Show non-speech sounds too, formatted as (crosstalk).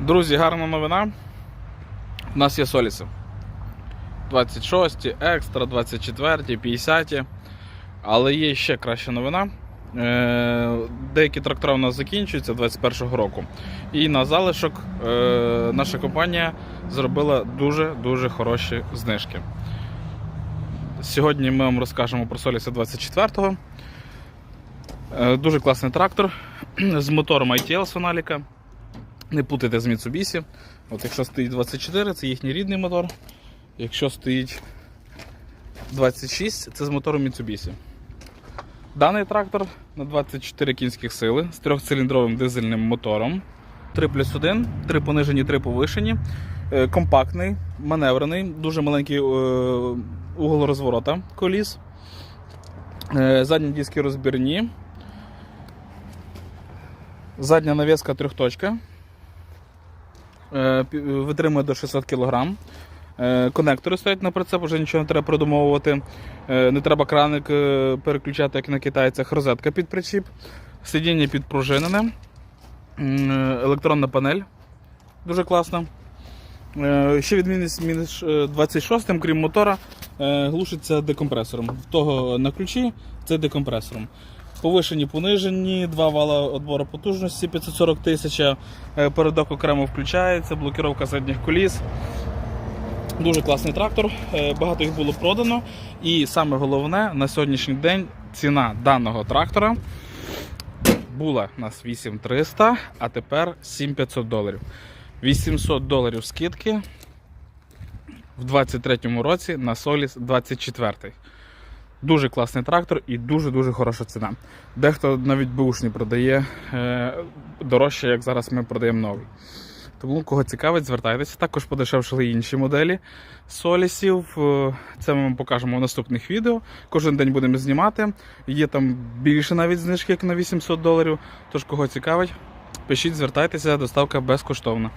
Друзі, гарна новина. У нас є соліси. 26, екстра, 24, 50. Але є ще краща новина. Е, Деякі трактори у нас закінчуються 21-го року. І на залишок е, наша компанія зробила дуже-дуже хороші знижки. Сьогодні ми вам розкажемо про Соліса 24-го. Е, Дуже класний трактор (clears throat) з мотором ITL Sonalica. Не путайте з Mitsubishi. От якщо стоїть 24, це їхній рідний мотор. Якщо стоїть 26, це з мотором Mitsubishi. Даний трактор на 24 кінських сили з трьохциліндровим дизельним мотором. 3 плюс 1, 3 понижені, 3 повишені. Е, Компактний, маневрений, дуже маленький е, угол розворота коліс. Е, Задні диски розбірні. Задня навіска трьохточка. Е, Витримує до 600 кг. Е, Конектори стоять на прицеп, вже нічого не треба придумовувати. Е, Не треба краник переключати, як на китайцях. Розетка під причіп. Сидіння підпружинене. Електронна панель. Дуже класна. Ще відмінність е, 26-м, крім мотора, глушиться декомпресором. В того на ключі це декомпресором. Повишені, понижені, два вала відбору потужності 540 тисяч. е, Передок окремо включається, блокировка задніх коліс. Дуже класний трактор, е, багато їх було продано. І саме головне, на сьогоднішній день ціна даного трактора була у нас 8300, а тепер 7500 доларів. 800 доларів скидки в 23-му році на Соліс 24. Дуже класний трактор і дуже-дуже хороша ціна. Дехто навіть бушні продає е, дорожче, як зараз ми продаємо новий. Тому, кого цікавить, звертайтеся. Також подешевшили інші моделі солісів. Е, Це ми вам покажемо в наступних відео. Кожен день будемо знімати. Є там більше навіть знижки, як на 800 доларів. Тож, кого цікавить, пишіть, звертайтеся, доставка безкоштовна.